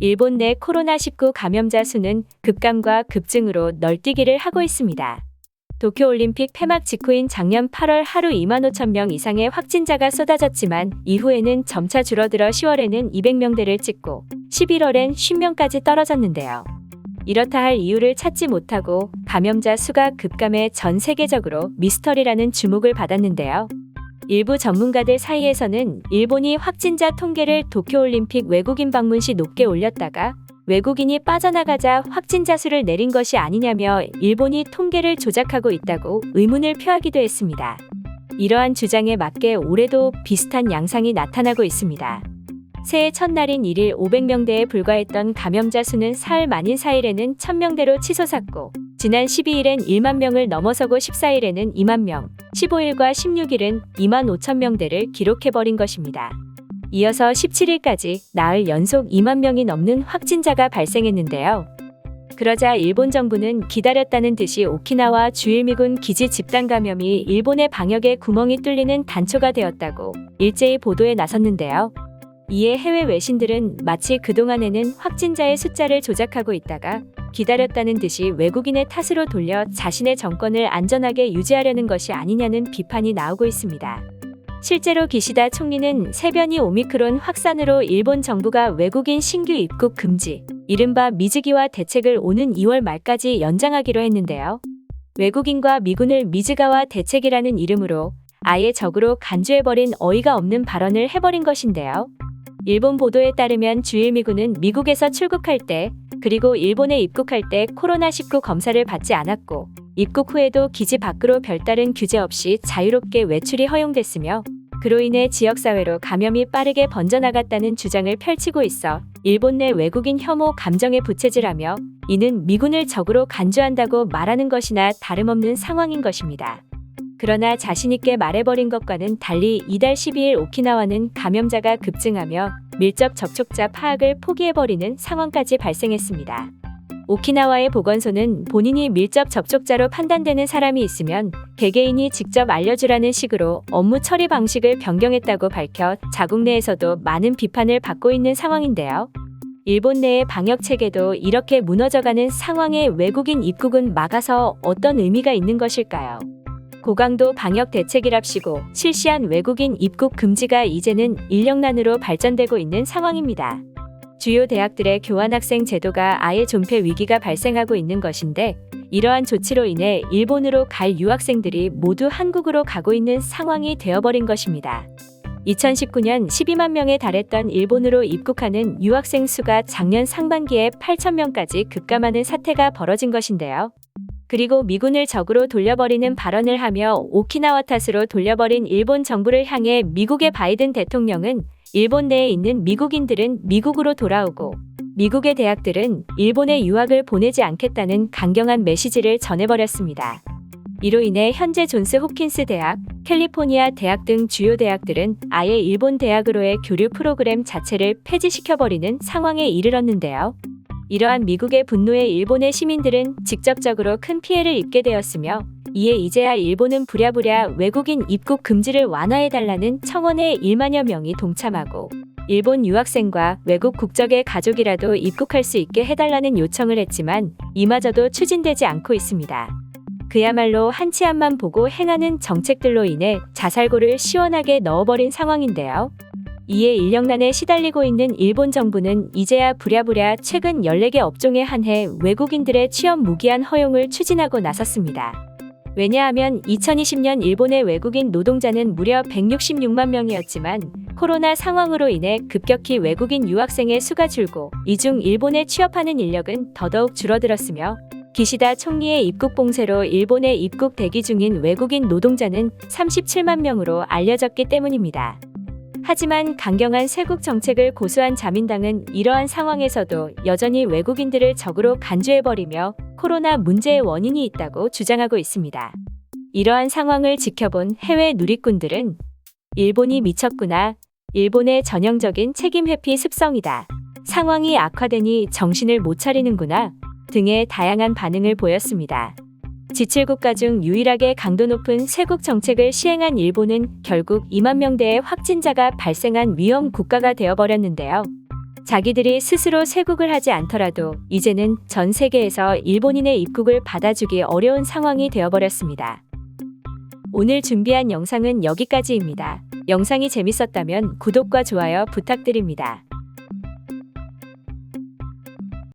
일본 내 코로나19 감염자 수는 급감과 급증으로 널뛰기를 하고 있습니다. 도쿄올림픽 폐막 직후인 작년 8월 하루 2만 5천 명 이상의 확진자가 쏟아졌지만 이후에는 점차 줄어들어 10월에는 200명대를 찍고 11월엔 10명까지 떨어졌는데요. 이렇다 할 이유를 찾지 못하고 감염자 수가 급감해 전 세계적으로 미스터리라는 주목을 받았는데요. 일부 전문가들 사이에서는 일본이 확진자 통계를 도쿄올림픽 외국인 방문 시 높게 올렸다가 외국인이 빠져나가자 확진자 수를 내린 것이 아니냐며 일본이 통계를 조작하고 있다고 의문을 표하기도 했습니다. 이러한 주장에 맞게 올해도 비슷한 양상이 나타나고 있습니다. 새해 첫날인 1일 500명대에 불과했던 감염자 수는 사흘 만인 4일에는 1000명대로 치솟았고 지난 12일엔 1만 명을 넘어서고 14일에는 2만 명, 15일과 16일은 2만 5천 명대를 기록해버린 것입니다. 이어서 17일까지 나흘 연속 2만 명이 넘는 확진자가 발생했는데요. 그러자 일본 정부는 기다렸다는 듯이 오키나와 주일미군 기지 집단 감염이 일본의 방역에 구멍이 뚫리는 단초가 되었다고 일제히 보도에 나섰는데요. 이에 해외 외신들은 마치 그동안에는 확진자의 숫자를 조작하고 있다가 기다렸다는 듯이 외국인의 탓으로 돌려 자신의 정권을 안전하게 유지하려는 것이 아니냐는 비판이 나오고 있습니다. 실제로 기시다 총리는 세변이 오미크론 확산으로 일본 정부가 외국인 신규 입국 금지, 이른바 미즈기와 대책을 오는 2월 말까지 연장하기로 했는데요. 외국인과 미군을 미즈가와 대책이라는 이름으로 아예 적으로 간주해버린 어이가 없는 발언을 해버린 것인데요. 일본 보도에 따르면 주일미군은 미국에서 출국할 때 그리고 일본에 입국할 때 코로나19 검사를 받지 않았고 입국 후에도 기지 밖으로 별다른 규제 없이 자유롭게 외출이 허용됐으며 그로 인해 지역사회로 감염이 빠르게 번져나갔다는 주장을 펼치고 있어 일본 내 외국인 혐오 감정에 부채질하며 이는 미군을 적으로 간주한다고 말하는 것이나 다름없는 상황인 것입니다. 그러나 자신있게 말해버린 것과는 달리 이달 12일 오키나와는 감염자가 급증하며 밀접 접촉자 파악을 포기해버리는 상황까지 발생했습니다. 오키나와의 보건소는 본인이 밀접 접촉자로 판단되는 사람이 있으면 개개인이 직접 알려주라는 식으로 업무 처리 방식을 변경했다고 밝혀 자국 내에서도 많은 비판을 받고 있는 상황인데요. 일본 내의 방역 체계도 이렇게 무너져가는 상황에 외국인 입국은 막아서 어떤 의미가 있는 것일까요? 고강도 방역 대책이랍시고 실시한 외국인 입국 금지가 이제는 인력난으로 발전되고 있는 상황입니다. 주요 대학들의 교환학생 제도가 아예 존폐 위기가 발생하고 있는 것인데 이러한 조치로 인해 일본으로 갈 유학생들이 모두 한국으로 가고 있는 상황이 되어버린 것입니다. 2019년 12만 명에 달했던 일본으로 입국하는 유학생 수가 작년 상반기에 8천 명까지 급감하는 사태가 벌어진 것인데요. 그리고 미군을 적으로 돌려버리는 발언을 하며 오키나와 탓으로 돌려버린 일본 정부를 향해 미국의 바이든 대통령은 일본 내에 있는 미국인들은 미국으로 돌아오고 미국의 대학들은 일본에 유학을 보내지 않겠다는 강경한 메시지를 전해버렸습니다. 이로 인해 현재 존스 홉킨스 대학, 캘리포니아 대학 등 주요 대학들은 아예 일본 대학으로의 교류 프로그램 자체를 폐지시켜버리는 상황에 이르렀는데요. 이러한 미국의 분노에 일본의 시민들은 직접적으로 큰 피해를 입게 되었으며 이에 이제야 일본은 부랴부랴 외국인 입국 금지를 완화해달라는 청원에 1만여 명이 동참하고 일본 유학생과 외국 국적의 가족이라도 입국할 수 있게 해달라는 요청을 했지만 이마저도 추진되지 않고 있습니다. 그야말로 한치 앞만 보고 행하는 정책들로 인해 자살고를 시원하게 넣어버린 상황인데요. 이에 인력난에 시달리고 있는 일본 정부는 이제야 부랴부랴 최근 14개 업종에 한해 외국인들의 취업 무기한 허용을 추진하고 나섰습니다. 왜냐하면 2020년 일본의 외국인 노동자는 무려 166만 명이었지만 코로나 상황으로 인해 급격히 외국인 유학생의 수가 줄고 이중 일본에 취업하는 인력은 더더욱 줄어들었으며 기시다 총리의 입국 봉쇄로 일본에 입국 대기 중인 외국인 노동자는 37만 명으로 알려졌기 때문입니다. 하지만 강경한 세국 정책을 고수한 자민당은 이러한 상황에서도 여전히 외국인들을 적으로 간주해버리며 코로나 문제의 원인이 있다고 주장하고 있습니다. 이러한 상황을 지켜본 해외 누리꾼들은 일본이 미쳤구나. 일본의 전형적인 책임 회피 습성이다. 상황이 악화되니 정신을 못 차리는구나. 등의 다양한 반응을 보였습니다. G7국가 중 유일하게 강도 높은 쇄국 정책을 시행한 일본은 결국 2만 명대의 확진자가 발생한 위험 국가가 되어버렸는데요. 자기들이 스스로 쇄국을 하지 않더라도 이제는 전 세계에서 일본인의 입국을 받아주기 어려운 상황이 되어버렸습니다. 오늘 준비한 영상은 여기까지입니다. 영상이 재밌었다면 구독과 좋아요 부탁드립니다.